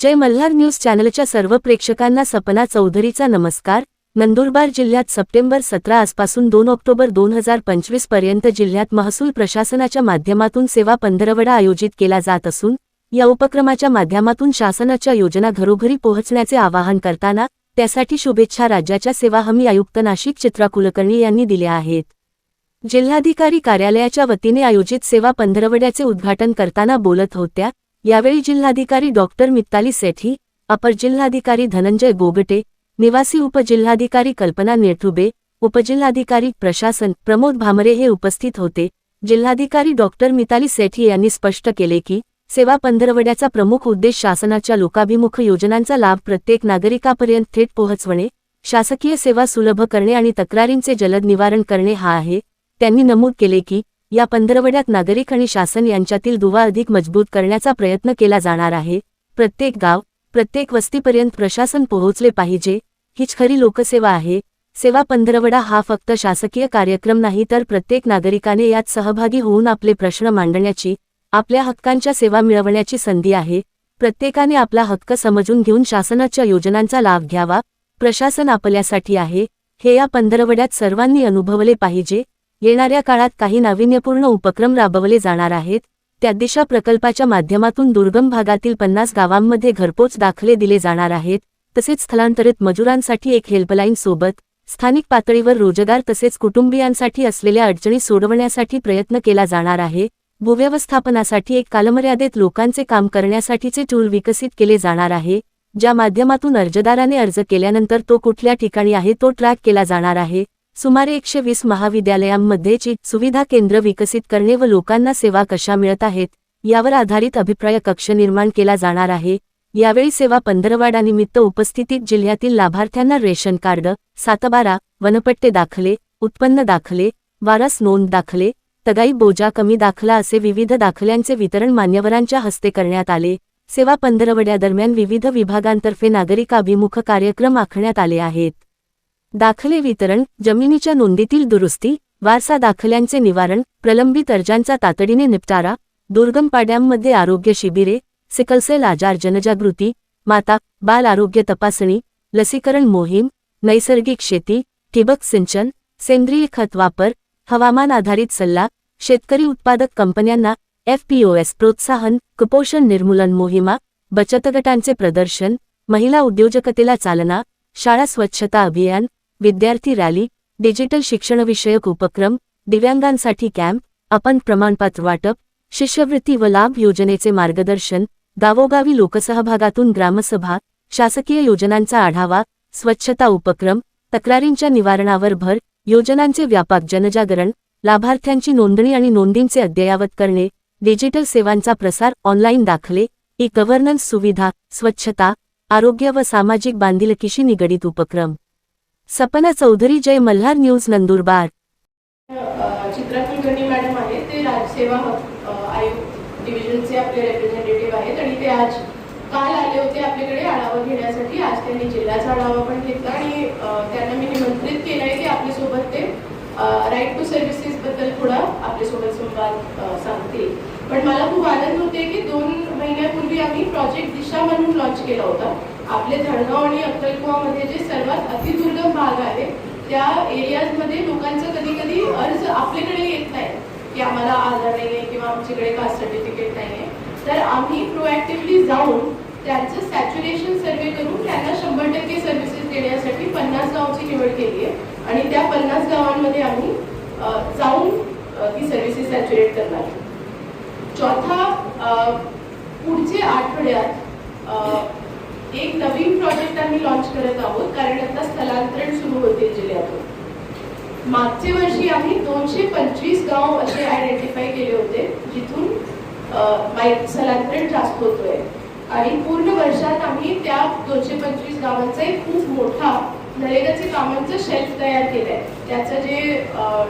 जय Malhar news चॅनलच्या सर्व प्रेक्षकांना सपना चौधरीचा नमस्कार. नंदुरबार जिल्ह्यात सप्टेंबर सतरा आजपासून दोन ऑक्टोबर दोन हजार पंचवीसपर्यंत जिल्ह्यात महसूल प्रशासनाच्या माध्यमातून सेवा पंधरवडा आयोजित केला जात असून या उपक्रमाच्या माध्यमातून शासनाच्या योजना घरोघरी पोहोचण्याचे आवाहन करताना त्यासाठी शुभेच्छा राज्याच्या सेवा हमी आयुक्त नाशिक चित्रा कुलकर्णी यांनी दिल्या आहेत. जिल्हाधिकारी कार्यालयाच्या वतीने आयोजित सेवा पंधरवड्याचे उद्घाटन करताना बोलत होत्या यावेळी जिल्हाधिकारी डॉक्टर मित्ताली सेठी अपर जिल्हाधिकारी धनंजय गोगटे निवासी उपजिल्हाधिकारी कल्पना नेठुबे उपजिल्हाधिकारी प्रशासन प्रमोद भामरे हे उपस्थित होते. जिल्हाधिकारी डॉक्टर मिताली सेठी यांनी स्पष्ट केले की सेवा पंधरवड्याचा प्रमुख उद्देश शासनाच्या लोकाभिमुख योजनांचा लाभ प्रत्येक नागरिकापर्यंत थेट पोहोचवणे शासकीय सेवा सुलभ करणे आणि तक्रारींचे जलद निवारण करणे हा आहे. त्यांनी नमूद केले की या पंधरवड्यात नागरिक आणि शासन यांच्यातील दुवा अधिक मजबूत करण्याचा प्रयत्न केला जाणार आहे. प्रत्येक गाव प्रत्येक वस्तीपर्यंत प्रशासन पोहोचले पाहिजे हीच खरी लोकसेवा आहे. सेवा पंधरवडा हा फक्त शासकीय कार्यक्रम नाही तर प्रत्येक नागरिकाने यात सहभागी होऊन आपले प्रश्न मांडण्याची आपल्या हक्कांच्या सेवा मिळवण्याची संधी आहे. प्रत्येकाने आपला हक्क समजून घेऊन शासनाच्या योजनांचा लाभ घ्यावा. प्रशासन आपल्यासाठी आहे. हे या पंधरवड्यात सर्वांनी अनुभवले पाहिजे. येणाऱ्या काळात काही नाविन्यपूर्ण उपक्रम राबवले जाणार आहेत. त्या दिशा प्रकल्पाच्या माध्यमातून दुर्गम भागातील पन्नास गावांमध्ये घरपोच दाखले दिले जाणार आहेत. तसेच स्थलांतरित मजुरांसाठी एक हेल्पलाईन सोबत स्थानिक पातळीवर रोजगार तसेच कुटुंबियांसाठी असलेल्या अडचणी सोडवण्यासाठी प्रयत्न केला जाणार आहे. भूव्यवस्थापनासाठी एक कालमर्यादेत लोकांचे काम करण्यासाठीचे टूल विकसित केले जाणार आहे. ज्या माध्यमातून अर्जदाराने अर्ज केल्यानंतर तो कुठल्या ठिकाणी आहे तो ट्रॅक केला जाणार आहे. सुमारे एकशे वीस महाविद्यालयांमध्येची सुविधा केंद्र विकसित करणे व लोकांना सेवा कशा मिळत आहेत यावर आधारित अभिप्राय कक्ष निर्माण केला जाणार आहे. यावेळी सेवा पंधरवाडानिमित्त उपस्थितीत जिल्ह्यातील लाभार्थ्यांना रेशन कार्ड सातबारा वनपट्टे दाखले उत्पन्न दाखले वारस नोंद दाखले तगाई बोजा कमी दाखला असे विविध दाखल्यांचे वितरण मान्यवरांच्या हस्ते करण्यात आले. सेवा पंधरवड्यादरम्यान विविध विभागांतर्फे नागरिकाभिमुख कार्यक्रम आखण्यात आले आहेत. दाखले वितरण जमिनीच्या नोंदीतील दुरुस्ती वारसा दाखल्यांचे निवारण प्रलंबित अर्जांचा तातडीने निपटारा दुर्गम पाड्यांमध्ये आरोग्य शिबिरे सिकलसेल आजार जनजागृती माता बाल आरोग्य तपासणी लसीकरण मोहीम नैसर्गिक शेती ठिबक सिंचन सेंद्रिय खत वापर हवामान आधारित सल्ला शेतकरी उत्पादक कंपन्यांना एफपीओएस प्रोत्साहन कुपोषण निर्मूलन मोहिमा बचत गटांचे प्रदर्शन महिला उद्योजकतेला चालना शाळा स्वच्छता अभियान विद्यार्थी रॅली डिजिटल शिक्षणविषयक उपक्रम दिव्यांगांसाठी कॅम्प आपण प्रमाणपत्र वाटप शिष्यवृत्ती व लाभ योजनेचे मार्गदर्शन गावोगावी लोकसहभागातून ग्रामसभा शासकीय योजनांचा आढावा स्वच्छता उपक्रम तक्रारींच्या निवारणावर भर योजनांचे व्यापक जनजागरण लाभार्थ्यांची नोंदणी आणि नोंदींचे अद्ययावत करणे डिजिटल सेवांचा प्रसार ऑनलाईन दाखले ई गव्हर्नन्स सुविधा स्वच्छता आरोग्य व सामाजिक बांधिलकीशी निगडित उपक्रम. सपना चौधरी जय मल्हार न्यूज नंदुरबार. अ, चित्रा कुलकर्णी मॅडम आहे ते राजसेवा आयोग डिव्हिजनचे आपले रेप्रेझेंटेटिव्ह आहेत आणि ते आज काल आले होते आपल्याकडे आढावा घेण्यासाठी. आज त्यांनी जिल्ह्याचा आढावा पण घेतला आणि त्यांना मी निमंत्रित केलं आहे की आपल्यासोबत ते राईट टू सर्व्हिसेस बद्दल थोडा आपल्यासोबत संवाद सांगतील पण मला खूप आनंद होते की दोन महिन्यापूर्वी आम्ही प्रोजेक्ट दिशा म्हणून लॉन्च केला होता. आपले धडगाव आणि अक्कलकुवामध्ये जे सर्वात अतिदुर्गम भाग आहे त्या एरियाजमध्ये लोकांचं कधी कधी अर्ज आपल्याकडे येत नाही की आम्हाला आधार नाही आहे किंवा आमच्याकडे कास्ट सर्टिफिकेट नाही आहे तर आम्ही प्रोॲक्टिव्हली जाऊन त्यांचं सॅच्युरेशन सर्वे करून त्यांना शंभर टक्के सर्व्हिसेस देण्यासाठी पन्नास गावची निवड केली आहे. आणि त्या पन्नास गावांमध्ये आम्ही जाऊन ती सर्व्हिसेस सॅच्युरेट करणार चौथा पुढचे पुढच्या आठवड्यात एक नवीन प्रोजेक्ट आम्ही लॉन्च करत आहोत कारण आता स्थलांतरण सुरू होते जिल्ह्यातून. मागच्या वर्षी आम्ही दोनशे पंचवीस गाव असे आयडेंटिफाय केले होते जिथून स्थलांतरण जास्त होतोय. आणि पूर्ण वर्षात आम्ही त्या दोनशे पंचवीस गावांचा एक खूप मोठा नरेगाचे कामांचं शेल्फ तयार केलंय. त्याचं जे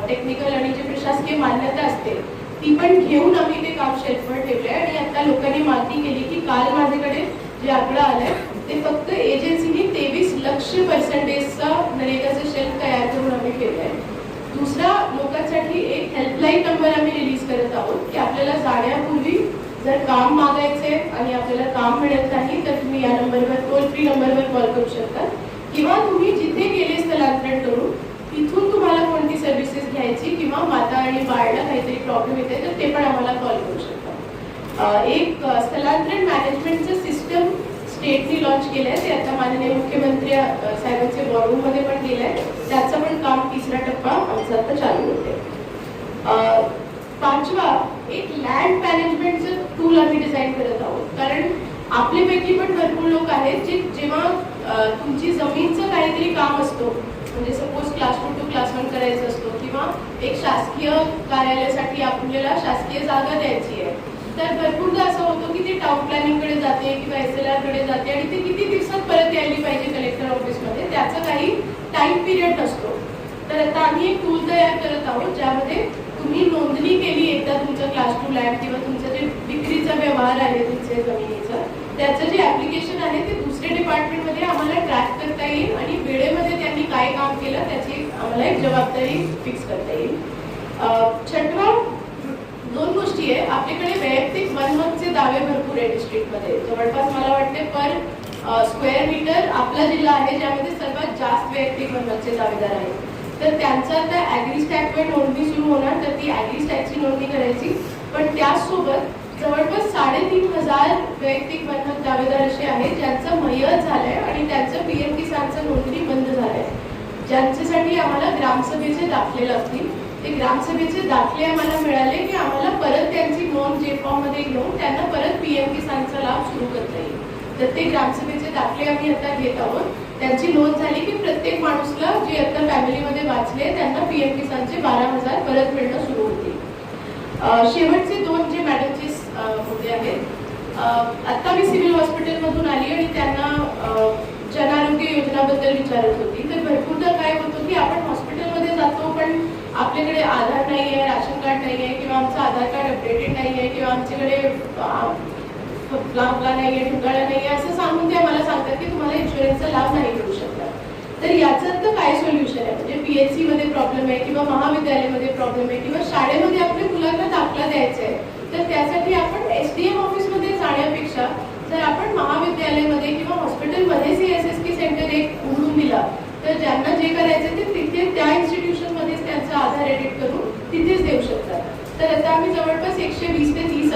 टेक्निकल आणि जे प्रशासकीय मान्यता असते ती पण घेऊन आम्ही ते काम शेल्फवर ठेवलंय. आणि आता लोकांनी मागणी केली की काल माझ्याकडे जे आकडा आलाय ते फक्त एजन्सीने तेवीस लक्ष पर्सेंटेजचा नरेगाचं शेल्फ तयार करून आम्ही केलं आहे दुसरा लोकांसाठी एक हेल्पलाईन नंबर आम्ही रिलीज करत आहोत की आपल्याला जाण्यापूर्वी जर काम मागायचे आणि आपल्याला काम मिळत नाही तर तुम्ही या नंबरवर टोल फ्री नंबरवर कॉल करू शकता. किंवा तुम्ही जिथे गेले स्थलांतरण करून तिथून तुम्हाला कोणती सर्व्हिसेस घ्यायची किंवा माता आणि बाळला काहीतरी प्रॉब्लेम येते तर ते पण आम्हाला कॉल करू शकता. एक स्थलांतरण मॅनेजमेंटचं सिस्टम स्टेटनी लॉन्च केलं आहे ते आता माननीय मुख्यमंत्री साहेबांचे वॉरूममध्ये पण गेलं आहे त्याचं पण काम तिसरा टप्पा आमचा आता चालू होते पाचवा एक लँड मॅनेजमेंटचं टूल आम्ही डिझाईन करत आहोत. कारण आपल्यापैकी पण भरपूर लोक आहेत जे जेव्हा तुमची जमीनचं काहीतरी काम असतो म्हणजे suppose class two two class one करायचं असतो किंवा एक शासकीय कार्यालयासाठी आपल्याला शासकीय जागा द्यायची आहे तर भरपूरदा असं होतं की ते टाउन प्लॅनिंगकडे जाते किंवा एस एलकडे जाते आणि ते किती दिवसात परत यायली पाहिजे कलेक्टर ऑफिसमध्ये त्याचा काही टाइम पिरियड नसतो. तर आता आम्ही एक टूल तयार करत आहोत ज्यामध्ये तुम्ही नोंदणी केली एकदा तुमचं क्लास टू लँड किंवा तुमचं जे विक्रीचा व्यवहार आहे तुमच्या जमिनीचं त्याचं जे ऍप्लिकेशन आहे ते दुसऱ्या डिपार्टमेंटमध्ये आम्हाला ट्रॅक करता येईल आणि वेळेमध्ये त्यांनी काय काम केलं त्याची आम्हाला एक जबाबदारी फिक्स करता येईल. छठवा दोन गोष्टी आहे. आपल्याकडे वैयक्तिक वनहक्कचे दावे भरपूर आहे डिस्ट्रिक्टमध्ये जवळपास मला वाटते पर स्क्वेअर मीटर आपला जिल्हा आहे ज्यामध्ये सर्वात जास्त वैयक्तिक वनहक्कचे दावेदार आहेत. तर त्यांचं आता ॲग्री स्टॅकवर नोंदणी सुरू होणार तर ती ॲग्री स्टॅकची नोंदणी करायची. पण त्याचसोबत जवळपास साडेतीन हजार वैयक्तिक वनहक्क दावेदार असे आहेत ज्यांचं मयत झालंय आणि त्यांचं पी एम किसानचं नोंदणी बंद झालंय. ज्यांच्यासाठी आम्हाला ग्रामसभेचे दाखले लागतील. ते ग्रामसभेचे दाखले आम्हाला मिळाले की आम्हाला परत त्यांची नोंद जे फॉर्ममध्ये घेऊन त्यांना परत पी एम किसानचा लाभ सुरू करता येईल. तर ते ग्रामसभेचे दाखले आम्ही आता घेत आहोत. त्यांची नोंद झाली की प्रत्येक माणूसला जे आता फॅमिलीमध्ये वाचले त्यांना पी एम किसानचे बारा हजार परत मिळणं सुरू होतील शेवटचे दोन जे मॅडमचे होते मुद्दे आहेत. आत्ता मी सिव्हिल हॉस्पिटलमधून आली आणि त्यांना जनआरोग्य योजनाबद्दल विचारत होती. तर भरपूरदा काय होतं की आपण हॉस्पिटलमध्ये जातो आपल्याकडे आधार नाही आहे राशन कार्ड नाही आहे किंवा आमचं आधार कार्ड अपडेटेड नाही आहे किंवा आमच्याकडे लाभला नाही आहे ठिकाणा नाही आहे असं सांगून ते मला सांगतात की तुम्हाला इन्शुरन्सचा लाभ नाही मिळू शकला. तर याचं तर काय सोल्युशन आहे? म्हणजे पी एच मध्ये प्रॉब्लेम आहे किंवा महाविद्यालयामध्ये प्रॉब्लेम आहे किंवा शाळेमध्ये आपल्या मुलांना दाखला द्यायचा आहे तर त्यासाठी आपण एस डी एम ऑफिसमध्ये जाण्यापेक्षा जर आपण महाविद्यालयामध्ये किंवा हॉस्पिटलमध्ये सी एस एस की सेंटर एक उघडून दिला तर ज्यांना जे करायचं ते तिथे त्या इन्स्टिट्यूशनमध्येच त्यांचा आधार एडिट करून तिथेच देऊ शकतात तर आता आम्ही जवळपास एकशे वीस ते तीस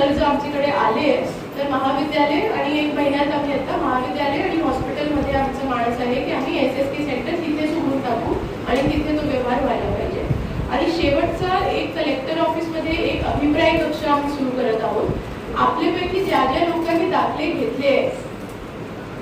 अर्ज आले तर महाविद्यालय आणि एक महिन्यात आम्ही आता महाविद्यालय आणि हॉस्पिटलमध्ये आमचं माणूस आहे की आम्ही एस एस टी सेंटर तिथेच उघडून टाकू आणि तिथे तो व्यवहार व्हायला पाहिजे. आणि शेवटचा एक कलेक्टर ऑफिसमध्ये एक अभिप्राय कक्ष आम्ही सुरू करत आहोत. आपल्यापैकी ज्या ज्या लोकांनी दाखले घेतले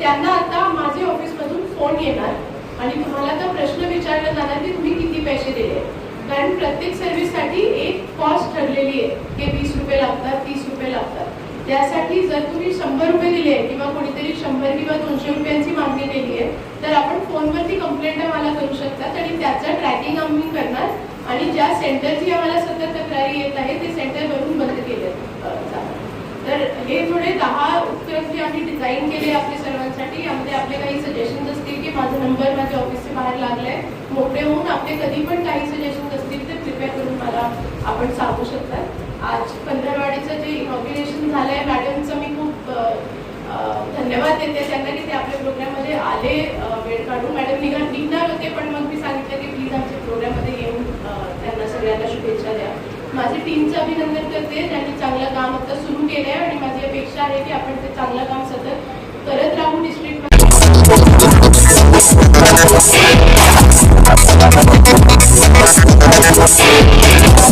त्यांना आता माझे ऑफिसमधून फोन येणार आणि तुम्हाला आता प्रश्न विचारला जाणार की तुम्ही किती पैसे दिले? कारण प्रत्येक सर्व्हिससाठी एक कॉस्ट ठरलेली आहे. की वीस रुपये लागतात तीस रुपये लागतात. त्यासाठी जर तुम्ही शंभर रुपये दिले किंवा कोणीतरी शंभर किंवा दोनशे रुपयांची मागणी केली आहे तर आपण फोनवरती कंप्लेंट आम्हाला करू शकतात आणि त्याचं ट्रॅकिंग आम्ही करणार. आणि ज्या सेंटरची आम्हाला सतत तक्रारी येत आहे ते सेंटर भरून बंद केले. तर हे थोडे दहा उपक्रम जे आम्ही डिझाईन केले आपल्या सर्वांसाठी. यामध्ये आपले काही सजेशन्स असतील की माझा नंबर माझ्या ऑफिसच्या बाहेर लागलाय मोठे होऊन आपले कधी पण काही सजेशन असतील तर कृपया करून मला आपण सांगू शकतात आज पंधरवाडीचं जे इनॉग्युरेशन झालंय मॅडमचं मी खूप धन्यवाद देते. त्यांना की ते आपल्या प्रोग्राममध्ये आले वेळ काढून. मॅडम निघा निघणार होते पण मग मी सांगितलं की प्लीज आमच्या प्रोग्राममध्ये येऊन त्यांना सगळ्यांना शुभेच्छा द्या. माझे टीमचं अभिनंदन करते. त्यांनी चांगलं काम आता सुरू केलं आहे आणि माझी अपेक्षा आहे की आपण ते चांगलं काम सतत करत राहू district I'm gonna go to the next one.